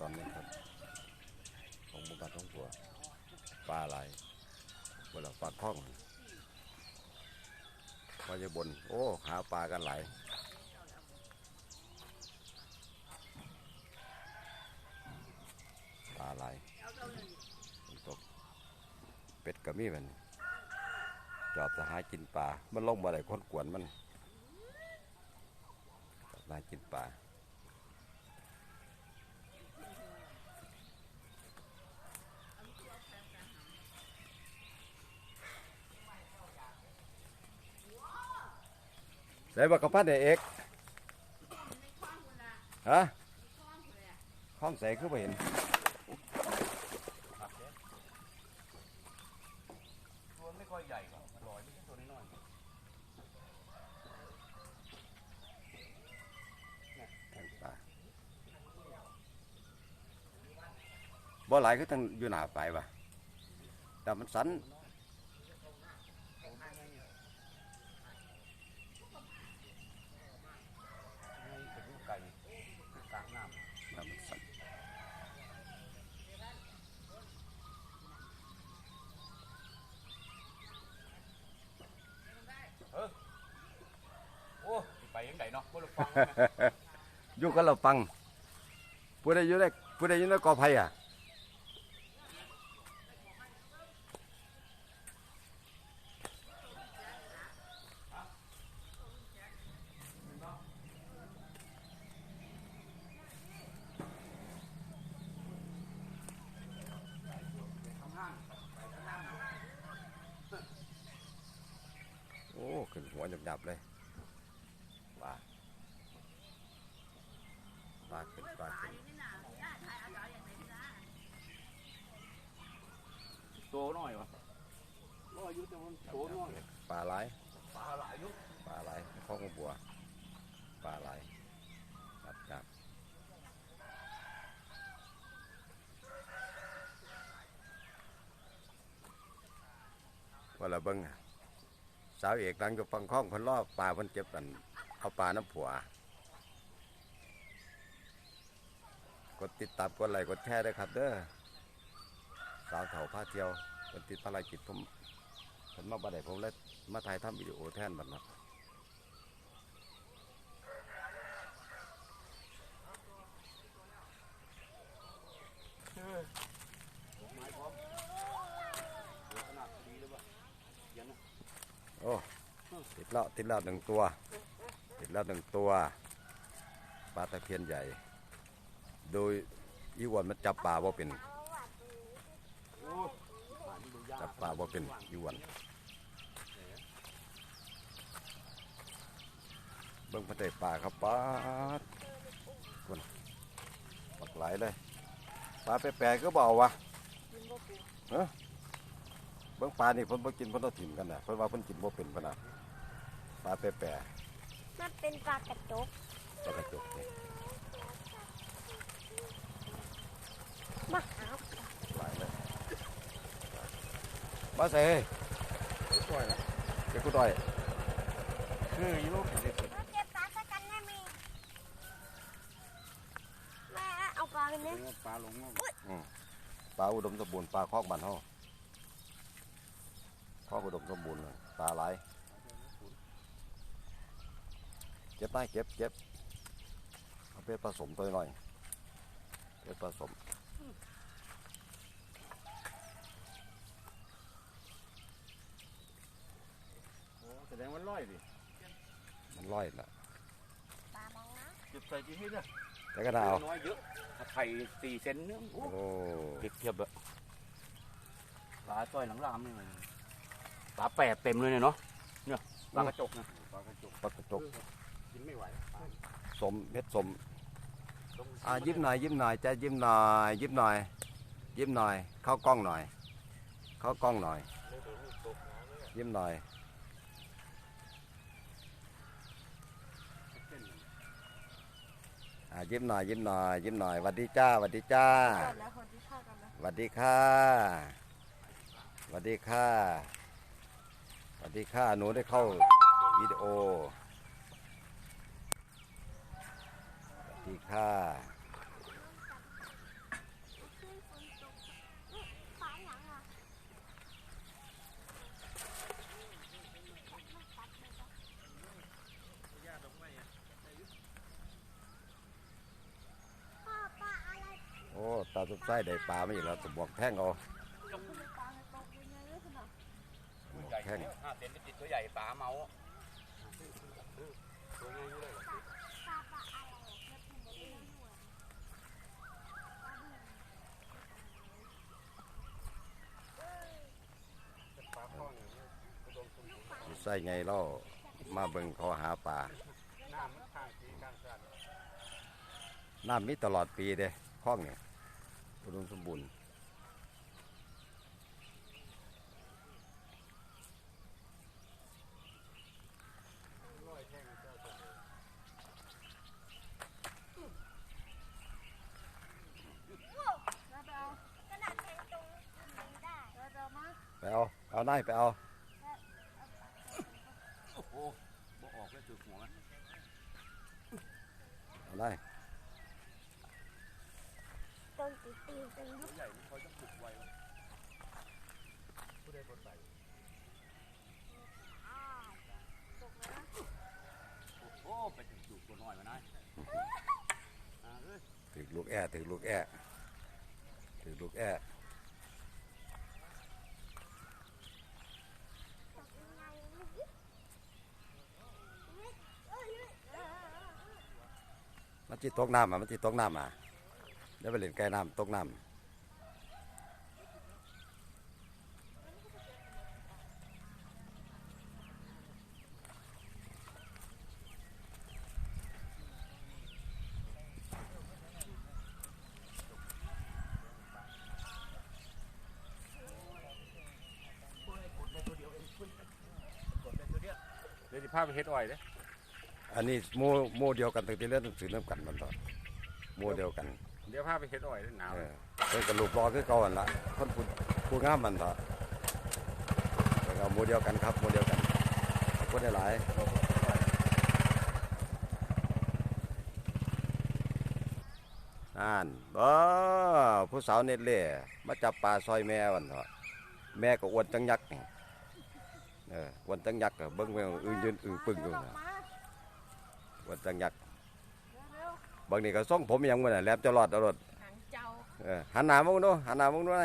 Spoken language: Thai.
ตอนนี้ครับ ของหมู่บ้านท้องผัวปลาอะไรเวลาปลาคล้องมาจะบน โอ้หาปลากันหลายปลาไหลตกเป็ดกระมี่มันจอบจะหากินปลา มันลงมาได้คนกวนมันจอบหากินปลา ใส่บักกะพันเดเอกฮะข้องใส่คือไปเห็นตัวไม่ค่อยใหญ่ก็ลอยไม่ใช่ตัวน้อยบ่หลายคือทางอยู่หนาไปว่ะแต่มันสัน ๆให้เป็นลูกไก่กลางน้ แต่มันสันำโอ้ไปยังไงเนาะพวกเราฟัง อยู่กับเราฟังผู้ใดอยู่ได้ผู้ใดอยู่ในกอไผ่อะโอ้ ขึ้นหัวหยับๆเลยปลาปลาขึ้นปลาขึ้น ตัว น้อยวะน้อยอยู่แต่มันตัวน้อยปลาไหลายปลาหลายอยู่ปลาไหลายข้องบัวปลาไหลายจับจับว่าละเบิ้งอะสาวเอกดังอยู่ฟังข้องเพิ่นรอบปลาเพิ่นเก็บกันเอาปลาน้ำผัวกดติดตามกดไลค์กดแชร์ด้วยครับเด้อสาวเถาพาเที่ยว กดติดภารกิจผมผมมาบัดใดผมเลยมาถ่ายทำวิดีโอแทนบัดนะไม้พร้อมเดี๋ยวขนาดดีเลยป่ะเขียนนะโอ้ติดแล้วติดแล้วหนึ่งตัว ติดแล้วหนึ่งตัวปลาตะเพียนใหญ่ โดยอีวันมันจับปลาว่าเป็น โอ้หานี่ดูยาก จับปลาว่าเป็นอีวันเบิ่งพระเตปลาครับปลาดคนปักหลายเลยปลาแปลกๆก็เบาวะเอ้อเบิ่งปลานี่เพิ่นบ่กินเพิ่นต้องถิ่มกันนะเพิ่นว่าเพิ่นกินบ่เป็นพะนะปลาแปลกมันเป็นปลากระจกๆปลากระจกนี่มาหา หลายเลย มาใส่ปล่อยแล้วเจ้ากูต่อยคืออยู่เราเก็บปลาสักกันได้ไหมแม่เอาปลากันเนี่ยปลาลงงปลาอุดมสมบูรณ์ปลาคอกบ้านเฮาคอกอุดมสมบูรณ์เลยปลาหลายเก็บได้เก็บเก็บเอาไปผสมตัวหน่อยไปผสม โอ้แสดงว่าร้ อยดิมันร้อยน่ะปลามองนะเก็บใส่กี่ให้เนี่ยแต่ก็น่าเอาน้อยเยอะถ้าไข่สี่เซนเนี่ยโอ้โอ้เทียบเทียบแบบปลาจ้อยหลังรามนี่มันปลาแปดเต็มเลยเนี่ยเนาะเนี่ยปลากระจกนะปลากระจกปลากระจกกินไม่ไหวสมเม็ดสมอ่ายิ้มหน่อยยิ้มหน่อยใจยิ้มหน่อยยิ้มหน่อยยิ้มหน่อย เข้ากล้องหน่อย เข้ากล้องหน่อย ยิ้มหน่อย อ่ายิ้มหน่อยยิ้มหน่อยยิ้มหน่อยหวัดดีจ้าหวัดดีจ้าก่อนแล้วคนที่ฆ่ากันนะหวัดดีค่ะหวัดดีค่ะหวัดดีค่ะหนูได้เข้าวิดีโอหวัดดีค่ะ ตาสุดไส้ได้ปลาไม่อีกแล้วตะบวกแท่งเอาตัวใหญ่แท่งห้าเซนไม่ติดตัวใหญ่ปลาเมาอะตัวใหญ่อยู่เลยใส่ไงเรามาเบิ่งเขาหาปลา น้ำมันข้างสีข้างสันน้ำมีตลอดปีเด้คลองเนี่ย อุดมสมบูรณ์ขนาดแทงตรงนี้ได้ไปเอา เอาได้ไปเอาโอ้โหบ่ออกแล้วจุดหัวมันเอาได้ ตรงตีตีตรงตัวใหญ่มันเขาจะปลุกไวผู้ใดบ่ใส่โอ้ไปถึงจุดตัวน้อยมานะอ่อยถึงลูกแอะถึงลูกแอะถึงลูกแอะมันจิตตกน้ำอะมันจิตตกน้ำอะ เดี๋ยวไปเล่นใกล้น้ำตกน้ำเดี๋ยวสิพาไปเฮ็ดอ้อยเด้อันนี้โมโมเดียวกันตั้งแต่เล่นหนังสือเริ่มกันมันต่อโมเดียวกัน เดี๋ยวพาไปเฮ็ดอ้อยด้หนาวเออเป็นกระลูกรอคือเก่าหันละคนผู้ผู้งามมันต่อแล้วก็โมเดียวกันครับโมเดียวกันขอบคนได้หลายนั่นบ่ผู้สาวเน็ตเล่มาจับปลาซอยแม่วันเถอะแม่ก็อ้วนจังยักษ์นี่เอออ้วนจังยักษ์ก็เบิ่งแมวอึ้งยืนอึ้งปึ้งอยู่นะอ้วนจังยักษ์ บางนี่ก็ส่งผมอยังมันน่ะแหลมจะรอดเอารถหางเจ้าเออหันหน้ามองดูหันหน้ามองดูนะ